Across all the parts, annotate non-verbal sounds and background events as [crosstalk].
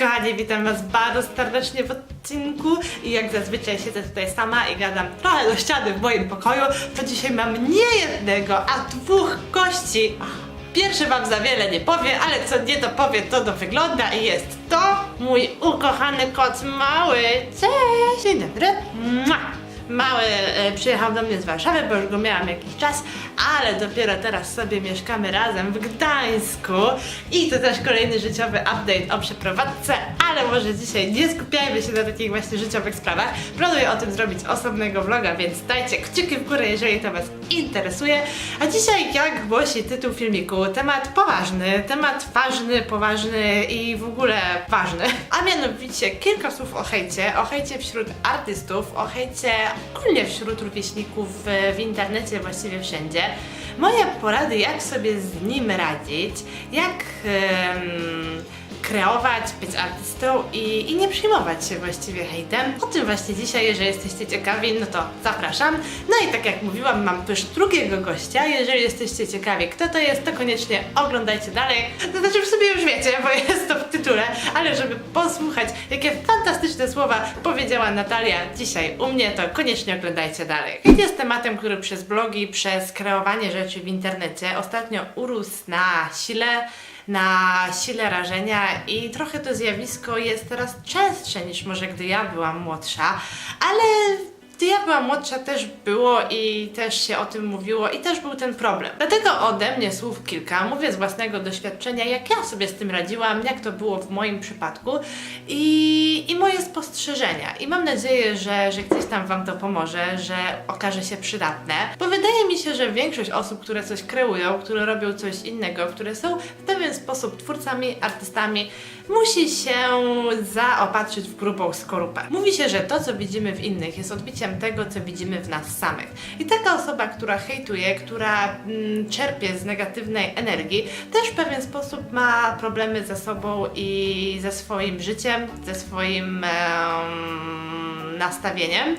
kochani, witam was bardzo serdecznie w odcinku i jak zazwyczaj siedzę tutaj sama i gadam trochę do ściany w moim pokoju, to dzisiaj mam nie jednego, a dwóch gości. Pierwszy wam za wiele nie powie, ale co nie to powie, to to wygląda i jest to mój ukochany kot mały. Cześć! Dzień dobry. Mua. Mały e, przyjechał do mnie z Warszawy, bo już go miałam jakiś czas, ale dopiero teraz sobie mieszkamy razem w Gdańsku i to też kolejny życiowy update o przeprowadzce, ale może dzisiaj nie skupiajmy się na takich właśnie życiowych sprawach. Planuję o tym zrobić osobnego vloga, więc dajcie kciuki w górę, jeżeli to Was interesuje. A dzisiaj, jak głosi tytuł filmiku, temat poważny, temat ważny, poważny i w ogóle ważny. A mianowicie kilka słów o hejcie, o hejcie wśród artystów, o hejcie ogólnie wśród rówieśników w, w internecie, właściwie wszędzie. Moje porady, jak sobie z nim radzić, jak em, kreować, być artystą i, i nie przejmować się właściwie hejtem. O tym właśnie dzisiaj, jeżeli jesteście ciekawi, no to zapraszam. No i tak jak mówiłam, mam też drugiego gościa. Jeżeli jesteście ciekawi, kto to jest, to koniecznie oglądajcie dalej. To znaczy w sobie już wiecie, bo jest to w tytule, ale żeby posłuchać, jakie fantastyczne słowa powiedziała Natalia dzisiaj u mnie, to koniecznie oglądajcie dalej. Hejt jest tematem, który przez blogi, przez kreowanie rzeczy w internecie ostatnio urósł na sile na sile rażenia i trochę to zjawisko jest teraz częstsze niż może gdy ja byłam młodsza, ale gdy ja byłam młodsza też było i też się o tym mówiło i też był ten problem. Dlatego ode mnie słów kilka, mówię z własnego doświadczenia, jak ja sobie z tym radziłam, jak to było w moim przypadku i, i moje spostrzeżenia. I mam nadzieję, że, że gdzieś tam Wam to pomoże, że okaże się przydatne, bo wydaje mi się, że większość osób, które coś kreują, które robią coś innego, które są w pewien sposób twórcami, artystami, musi się zaopatrzyć w grubą skorupę. Mówi się, że to, co widzimy w innych, jest odbiciem tego, co widzimy w nas samych. I taka osoba, która hejtuje, która mm, czerpie z negatywnej energii, też w pewien sposób ma problemy ze sobą i ze swoim życiem, ze swoim em, nastawieniem.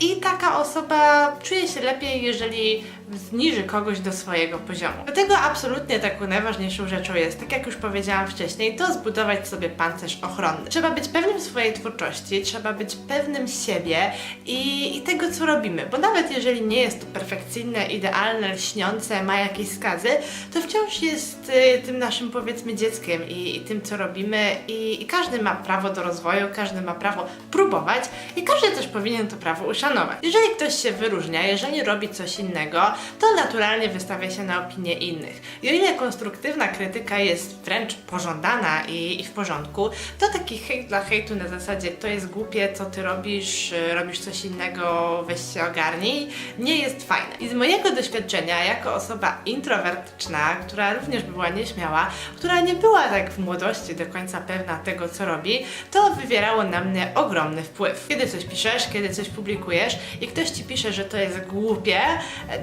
I taka osoba czuje się lepiej, jeżeli zniży kogoś do swojego poziomu. Dlatego absolutnie taką najważniejszą rzeczą jest, tak jak już powiedziałam wcześniej, to zbudować sobie pancerz ochronny. Trzeba być pewnym swojej twórczości, trzeba być pewnym siebie i, i tego, co robimy. Bo nawet jeżeli nie jest to perfekcyjne, idealne, lśniące, ma jakieś skazy, to wciąż jest y, tym naszym powiedzmy dzieckiem i, i tym, co robimy i, i każdy ma prawo do rozwoju, każdy ma prawo próbować i każdy też powinien to prawo uszanować. Jeżeli ktoś się wyróżnia, jeżeli robi coś innego, to naturalnie wystawia się na opinię innych. I o ile konstruktywna krytyka jest wręcz pożądana i, i w porządku, to taki hejt dla hejtu na zasadzie to jest głupie, co ty robisz, y, robisz coś innego, weź się ogarnij, nie jest fajne. I z mojego doświadczenia, jako osoba introwertyczna, która również była nieśmiała, która nie była tak w młodości do końca pewna tego, co robi, to wywierało na mnie ogromny wpływ. Kiedy coś piszesz, kiedy coś publikujesz i ktoś ci pisze, że to jest głupie,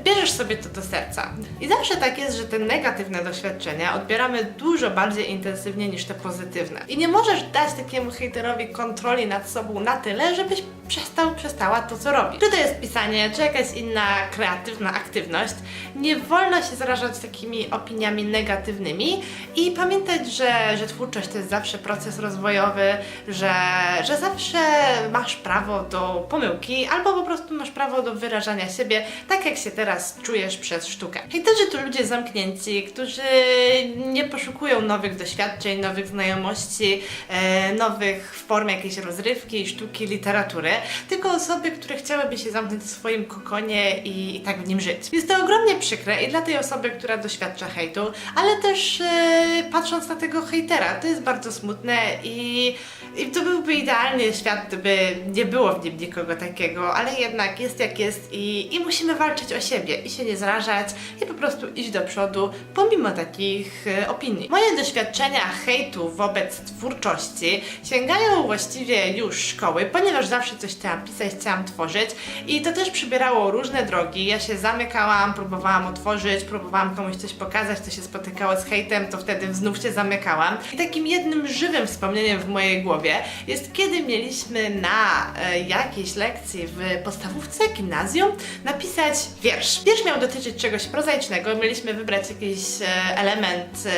bierzesz sobie to do serca. I zawsze tak jest, że te negatywne doświadczenia odbieramy dużo bardziej intensywnie niż te pozytywne. I nie możesz dać takiemu hejterowi kontroli nad sobą na tyle, żebyś przestał, przestała to, co robi. Czy to jest pisanie, czy jakaś inna kreatywna aktywność, nie wolno się zarażać takimi opiniami negatywnymi i pamiętać, że, że twórczość to jest zawsze proces rozwojowy, że, że zawsze masz prawo do pomyłki, albo po prostu masz prawo do wyrażania siebie tak, jak się teraz czujesz przez sztukę. Hejterzy to ludzie zamknięci, którzy nie poszukują nowych doświadczeń, nowych znajomości, e, nowych form jakiejś rozrywki, sztuki, literatury, tylko osoby, które chciałyby się zamknąć w swoim kokonie i, i tak w nim żyć. Jest to ogromnie przykre i dla tej osoby, która doświadcza hejtu, ale też e, patrząc na tego hejtera, to jest bardzo smutne i, i to byłby idealny świat, gdyby nie było w nim nikogo takiego, ale jednak jest jak jest i, i musimy walczyć o siebie i się nie zrażać i po prostu iść do przodu pomimo takich e, opinii. Moje doświadczenia hejtu wobec twórczości sięgają właściwie już szkoły, ponieważ zawsze coś coś chciałam pisać, chciałam tworzyć i to też przybierało różne drogi. Ja się zamykałam, próbowałam otworzyć, próbowałam komuś coś pokazać, co się spotykało z hejtem, to wtedy znów się zamykałam. I takim jednym żywym wspomnieniem w mojej głowie jest kiedy mieliśmy na e, jakiejś lekcji w podstawówce, gimnazjum napisać wiersz. Wiersz miał dotyczyć czegoś prozaicznego, mieliśmy wybrać jakiś e, element e,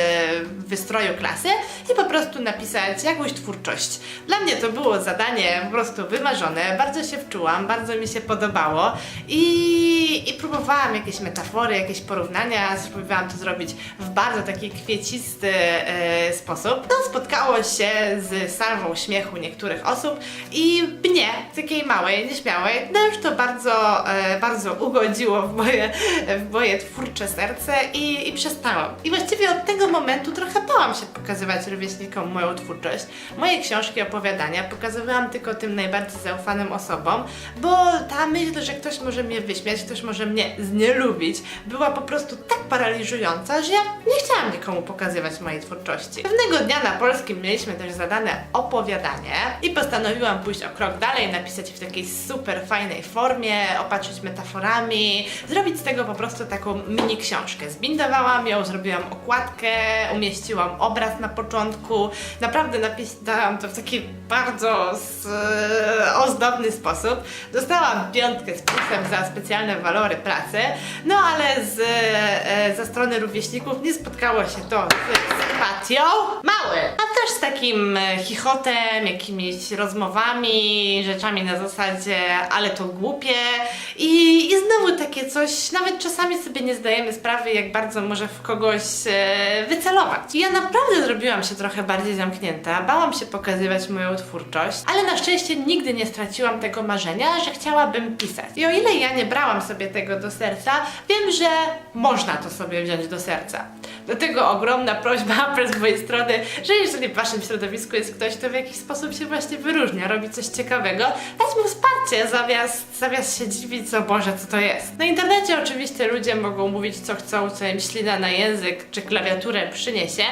wystroju klasy i po prostu napisać jakąś twórczość. Dla mnie to było zadanie po prostu wymarzone, bardzo się wczułam, bardzo mi się podobało i, i próbowałam jakieś metafory, jakieś porównania, spróbowałam to zrobić w bardzo taki kwiecisty e, sposób. No, spotkało się z salwą śmiechu niektórych osób i mnie, takiej małej, nieśmiałej, no już to bardzo, e, bardzo ugodziło w moje, w moje twórcze serce i, i przestałam. I właściwie od tego momentu trochę bałam się pokazywać rówieśnikom moją twórczość. Moje książki, opowiadania pokazywałam tylko tym najbardziej zaufanym osobom, bo ta myśl, że ktoś może mnie wyśmiać, ktoś może mnie znielubić, była po prostu tak paraliżująca, że ja nie chciałam nikomu pokazywać mojej twórczości. Pewnego dnia na polskim mieliśmy też zadane opowiadanie i postanowiłam pójść o krok dalej, napisać w takiej super fajnej formie, opatrzyć metaforami, zrobić z tego po prostu taką mini książkę. Zbindowałam ją, zrobiłam okładkę, umieściłam obraz na początku. Naprawdę napisałam to w taki bardzo z, e, ozdobny sposób. Dostałam piątkę z plusem za specjalne walory pracy, no ale z, ze strony rówieśników nie spotkało się to z sympatią. Mały! A też z takim e, chichotem, jakimiś rozmowami, rzeczami na zasadzie, ale to głupie. I, I znowu takie coś, nawet czasami sobie nie zdajemy sprawy, jak bardzo może w kogoś e, wycelować. I ja naprawdę zrobiłam się trochę bardziej zamknięta, bałam się pokazywać moją twórczość, ale na szczęście nigdy nie straciłam tego marzenia, że chciałabym pisać. I o ile ja nie brałam sobie tego do serca, wiem, że można to sobie wziąć do serca. Dlatego ogromna prośba [laughs] z mojej strony, że jeżeli w waszym środowisku jest ktoś, kto w jakiś sposób się właśnie wyróżnia, robi coś ciekawego, dać mu wsparcie zamiast, zamiast się dziwić, co Boże, co to jest. Na internecie oczywiście ludzie mogą mówić co chcą, co im ślina na język czy klawiaturę przyniesie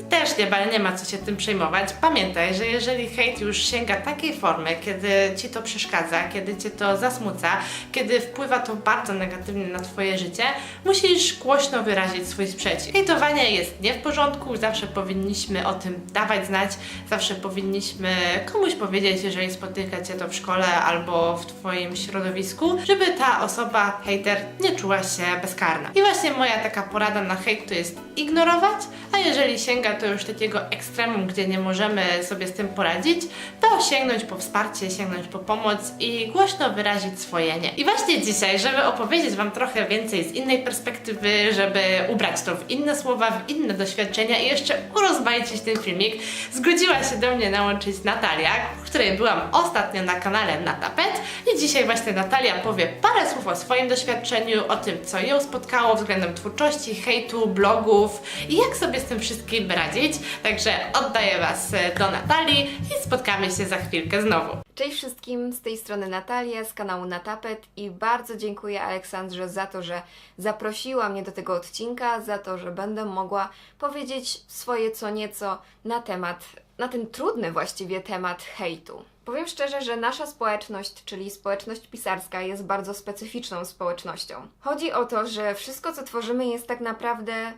i też nie, nie ma co się tym przejmować. Pamiętaj, że jeżeli hejt już sięga takiej formy, kiedy ci to przeszkadza, kiedy cię to zasmuca, kiedy wpływa to bardzo negatywnie na twoje życie, musisz głośno wyrazić swój sprzeciw. Hejtowanie jest nie w porządku, zawsze powinniśmy o tym dawać znać, zawsze powinniśmy komuś powiedzieć, jeżeli spotyka cię to w szkole albo w twoim środowisku, żeby ta osoba, hejter, nie czuła się bezkarna. I właśnie moja taka porada na hejt to jest ignorować, a jeżeli sięga to już takiego ekstremum, gdzie nie możemy sobie z tym poradzić, to sięgnąć po wsparcie, sięgnąć po pomoc i głośno wyrazić swoje nie. I właśnie dzisiaj, żeby opowiedzieć Wam trochę więcej z innej perspektywy, żeby ubrać to w inne słowa, w inne doświadczenia i jeszcze urozmaicić ten filmik, zgodziła się do mnie nałączyć Natalia, której byłam ostatnio na kanale na tapet i dzisiaj właśnie Natalia powie parę słów o swoim doświadczeniu, o tym, co ją spotkało względem twórczości, hejtu, blogów i jak sobie z tym wszystkim radzić. Także oddaję Was e, do Natalii i spotkamy się za chwilkę znowu. Cześć wszystkim, z tej strony Natalia z kanału Na Tapet i bardzo dziękuję Aleksandrze za to, że zaprosiła mnie do tego odcinka, za to, że będę mogła powiedzieć swoje co nieco na temat, na ten trudny właściwie temat hejtu. Powiem szczerze, że nasza społeczność, czyli społeczność pisarska, jest bardzo specyficzną społecznością. Chodzi o to, że wszystko co tworzymy jest tak naprawdę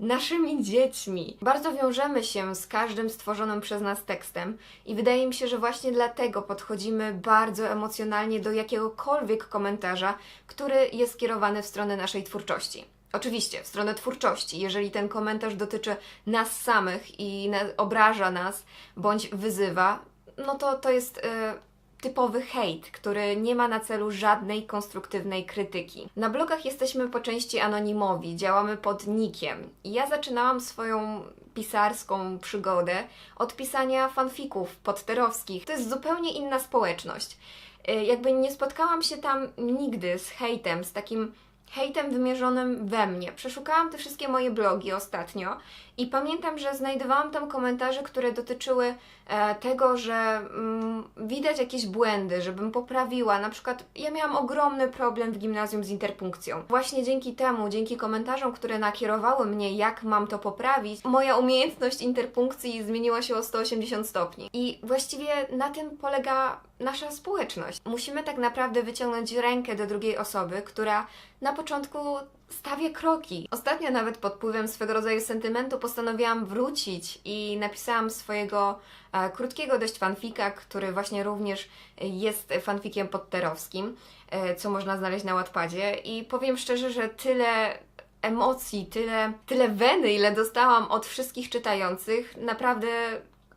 naszymi dziećmi. Bardzo wiążemy się z każdym stworzonym przez nas tekstem i wydaje mi się, że właśnie dlatego podchodzimy bardzo emocjonalnie do jakiegokolwiek komentarza, który jest skierowany w stronę naszej twórczości. Oczywiście, w stronę twórczości. Jeżeli ten komentarz dotyczy nas samych i na, obraża nas bądź wyzywa, no to to jest y, typowy hejt, który nie ma na celu żadnej konstruktywnej krytyki. Na blogach jesteśmy po części anonimowi, działamy pod nikiem. Ja zaczynałam swoją pisarską przygodę od pisania fanfików podterowskich. To jest zupełnie inna społeczność. Y, Jakby nie spotkałam się tam nigdy z hejtem, z takim hejtem wymierzonym we mnie. Przeszukałam te wszystkie moje blogi ostatnio i pamiętam, że znajdowałam tam komentarze, które dotyczyły e, tego, że mm, widać jakieś błędy, żebym poprawiła. Na przykład ja miałam ogromny problem w gimnazjum z interpunkcją. Właśnie dzięki temu, dzięki komentarzom, które nakierowały mnie, jak mam to poprawić, moja umiejętność interpunkcji zmieniła się o 180 stopni. I właściwie na tym polega nasza społeczność. Musimy tak naprawdę wyciągnąć rękę do drugiej osoby, która na początku stawia kroki. Ostatnio nawet pod wpływem swego rodzaju sentymentu postanowiłam wrócić i napisałam swojego e, krótkiego dość fanfika, który właśnie również jest fanfikiem podterowskim, e, co można znaleźć na Wattpadzie i powiem szczerze, że tyle emocji, tyle, tyle weny, ile dostałam od wszystkich czytających, naprawdę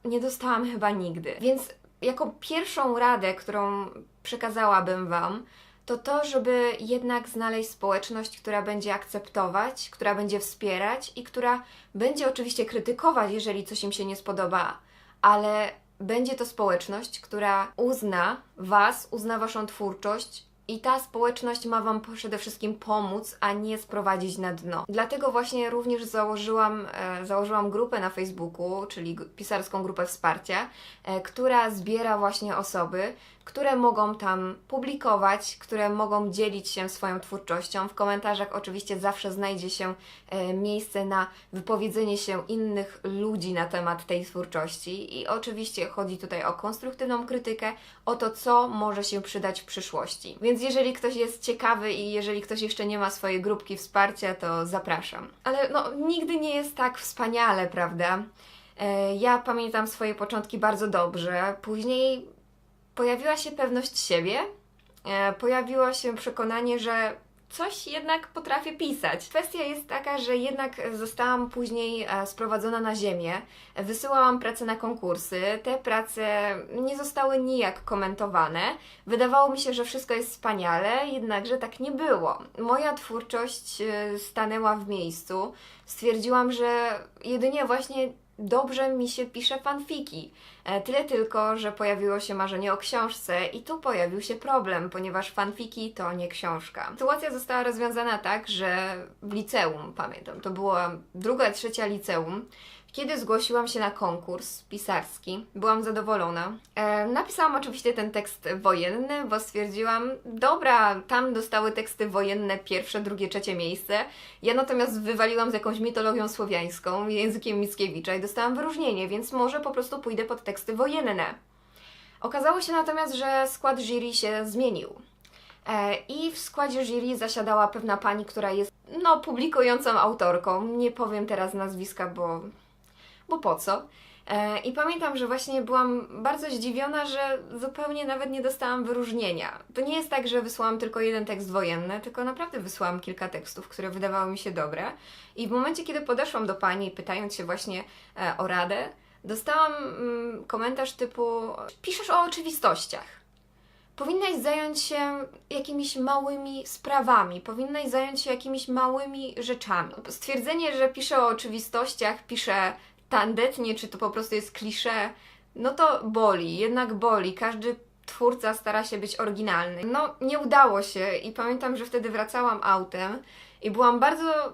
nie dostałam chyba nigdy. Więc jako pierwszą radę, którą przekazałabym Wam, to to, żeby jednak znaleźć społeczność, która będzie akceptować, która będzie wspierać i która będzie oczywiście krytykować, jeżeli coś im się nie spodoba, ale będzie to społeczność, która uzna Was, uzna Waszą twórczość i ta społeczność ma Wam przede wszystkim pomóc, a nie sprowadzić na dno. Dlatego właśnie również założyłam, e, założyłam grupę na Facebooku, czyli pisarską grupę wsparcia, e, która zbiera właśnie osoby, które mogą tam publikować, które mogą dzielić się swoją twórczością. W komentarzach oczywiście zawsze znajdzie się e, miejsce na wypowiedzenie się innych ludzi na temat tej twórczości i oczywiście chodzi tutaj o konstruktywną krytykę, o to, co może się przydać w przyszłości. Więc jeżeli ktoś jest ciekawy i jeżeli ktoś jeszcze nie ma swojej grupki wsparcia, to zapraszam. Ale no, nigdy nie jest tak wspaniale, prawda? E, Ja pamiętam swoje początki bardzo dobrze. Później pojawiła się pewność siebie, e, pojawiło się przekonanie, że coś jednak potrafię pisać. Kwestia jest taka, że jednak zostałam później e, sprowadzona na ziemię, wysyłałam pracę na konkursy, te prace nie zostały nijak komentowane. Wydawało mi się, że wszystko jest wspaniale, jednakże tak nie było. Moja twórczość e, stanęła w miejscu. Stwierdziłam, że jedynie właśnie dobrze mi się pisze fanfiki. E, Tyle tylko, że pojawiło się marzenie o książce i tu pojawił się problem, ponieważ fanfiki to nie książka. Sytuacja została rozwiązana tak, że w liceum, pamiętam, to była druga, trzecia liceum, kiedy zgłosiłam się na konkurs pisarski, byłam zadowolona. E, napisałam oczywiście ten tekst wojenny, bo stwierdziłam, dobra, tam dostały teksty wojenne pierwsze, drugie, trzecie miejsce. Ja natomiast wywaliłam z jakąś mitologią słowiańską, językiem Mickiewicza i dostałam wyróżnienie, więc może po prostu pójdę pod teksty wojenne. Okazało się natomiast, że skład jury się zmienił. E, I w składzie jury zasiadała pewna pani, która jest, no, publikującą autorką. Nie powiem teraz nazwiska, bo, bo po co. E, I pamiętam, że właśnie byłam bardzo zdziwiona, że zupełnie nawet nie dostałam wyróżnienia. To nie jest tak, że wysłałam tylko jeden tekst wojenny, tylko naprawdę wysłałam kilka tekstów, które wydawały mi się dobre. I w momencie, kiedy podeszłam do pani, pytając się właśnie e, o radę, dostałam mm, komentarz typu: Piszesz o oczywistościach. Powinnaś zająć się jakimiś małymi sprawami, powinnaś zająć się jakimiś małymi rzeczami. Stwierdzenie, że piszę o oczywistościach, piszę tandetnie, czy to po prostu jest klisze, no to boli, jednak boli. Każdy twórca stara się być oryginalny. No, nie udało się i pamiętam, że wtedy wracałam autem i byłam bardzo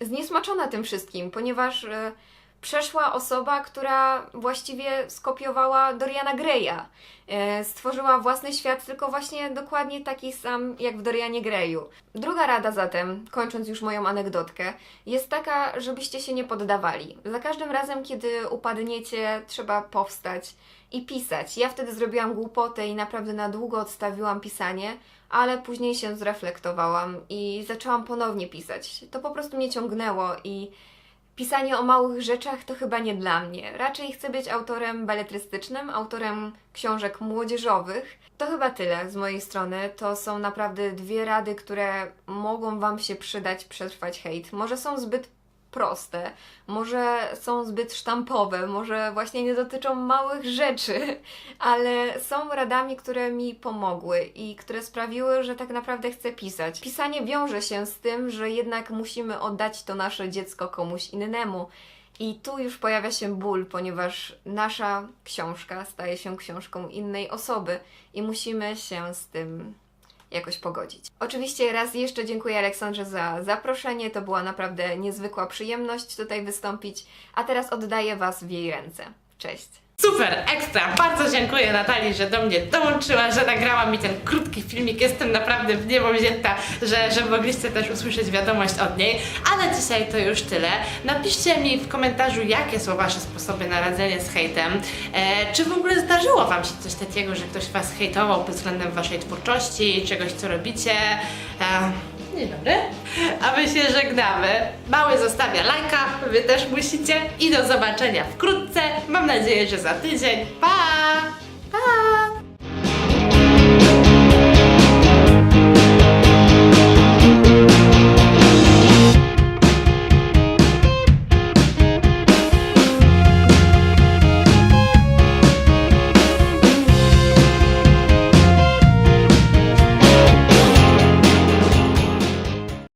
zniesmaczona tym wszystkim, ponieważ e, przeszła osoba, która właściwie skopiowała Doriana Greya. E, stworzyła własny świat, tylko właśnie dokładnie taki sam jak w Dorianie Greyu. Druga rada zatem, kończąc już moją anegdotkę, jest taka, żebyście się nie poddawali. Za każdym razem, kiedy upadniecie, trzeba powstać i pisać. Ja wtedy zrobiłam głupotę i naprawdę na długo odstawiłam pisanie, ale później się zreflektowałam i zaczęłam ponownie pisać. To po prostu mnie ciągnęło i pisanie o małych rzeczach to chyba nie dla mnie. Raczej chcę być autorem beletrystycznym, autorem książek młodzieżowych. To chyba tyle z mojej strony. To są naprawdę dwie rady, które mogą Wam się przydać przetrwać hejt. Może są zbyt proste, może są zbyt sztampowe, może właśnie nie dotyczą małych rzeczy, [laughs] ale są radami, które mi pomogły i które sprawiły, że tak naprawdę chcę pisać. Pisanie wiąże się z tym, że jednak musimy oddać to nasze dziecko komuś innemu. I tu już pojawia się ból, ponieważ nasza książka staje się książką innej osoby i musimy się z tym jakoś pogodzić. Oczywiście raz jeszcze dziękuję Aleksandrze za zaproszenie, to była naprawdę niezwykła przyjemność tutaj wystąpić, a teraz oddaję Was w jej ręce. Cześć! Super, ekstra. Bardzo dziękuję Natalii, że do mnie dołączyła, że nagrała mi ten krótki filmik. Jestem naprawdę w niebo wzięta, że, że mogliście też usłyszeć wiadomość od niej. Ale dzisiaj to już tyle. Napiszcie mi w komentarzu, jakie są wasze sposoby na radzenie z hejtem. E, czy w ogóle zdarzyło wam się coś takiego, że ktoś was hejtował pod względem waszej twórczości, czegoś, co robicie? E, Dzień dobry. A my się żegnamy. Mały zostawia lajka, wy też musicie. I do zobaczenia wkrótce. Mam nadzieję, że za tydzień. Pa! Pa!